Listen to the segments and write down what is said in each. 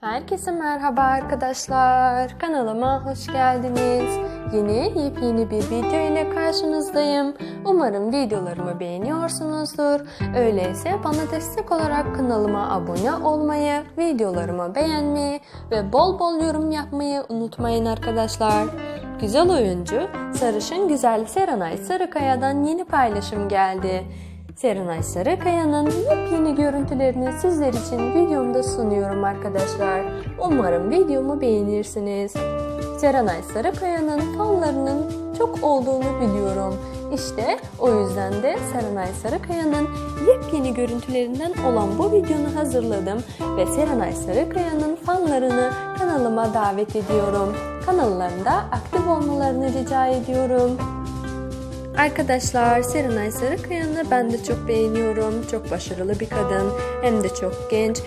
Herkese merhaba arkadaşlar. Kanalıma hoş geldiniz. Yeni yepyeni bir video ile karşınızdayım. Umarım videolarımı beğeniyorsunuzdur. Öyleyse bana destek olarak kanalıma abone olmayı, videolarımı beğenmeyi ve bol bol yorum yapmayı unutmayın arkadaşlar. Güzel oyuncu Sarışın Güzel Serenay Sarıkaya'dan yeni paylaşım geldi. Serenay Sarıkaya'nın yepyeni görüntülerini sizler için videomda sunuyorum arkadaşlar. Umarım videomu beğenirsiniz. Serenay Sarıkaya'nın fanlarının çok olduğunu biliyorum. İşte o yüzden de Serenay Sarıkaya'nın yepyeni görüntülerinden olan bu videonu hazırladım ve Serenay Sarıkaya'nın fanlarını kanalıma davet ediyorum. Kanallarında aktif olmalarını rica ediyorum. Arkadaşlar Serenay Sarıkaya'nı ben de çok beğeniyorum. Çok başarılı bir kadın hem de çok genç.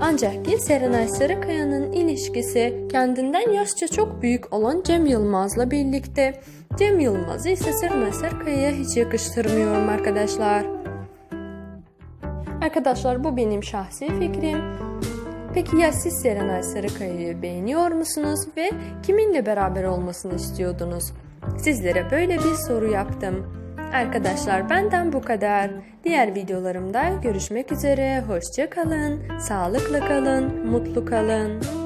Ancak ki Serenay Sarıkaya'nın ilişkisi kendinden yaşça çok büyük olan Cem Yılmaz'la birlikte. Cem Yılmaz'ı ise Serenay Sarıkaya'ya hiç yakıştırmıyorum arkadaşlar. Arkadaşlar bu benim şahsi fikrim. Peki ya siz Serenay Sarıkaya'yı beğeniyor musunuz ve kiminle beraber olmasını istiyordunuz? Sizlere böyle bir soru yaptım. Arkadaşlar benden bu kadar. Diğer videolarımda görüşmek üzere. Hoşça kalın, sağlıkla kalın, mutlu kalın.